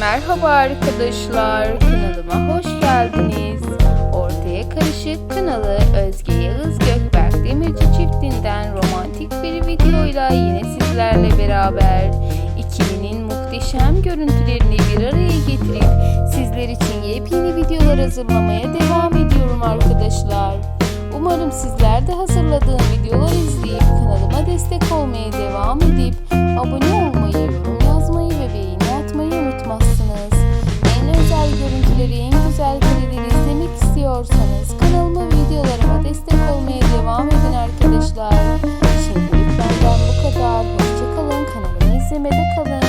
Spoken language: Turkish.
Merhaba arkadaşlar, kanalıma hoş geldiniz. Ortaya Karışık kanalı Özge Yağız Gökberk Demirci çiftinden romantik bir videoyla yine sizlerle beraber ikilinin muhteşem görüntülerini bir araya getirip sizler için yepyeni videolar hazırlamaya devam ediyorum arkadaşlar. Umarım sizler de hazırladığım videoları izleyip kanalıma destek olmaya devam edip abone olmayı, めて飛ぶ。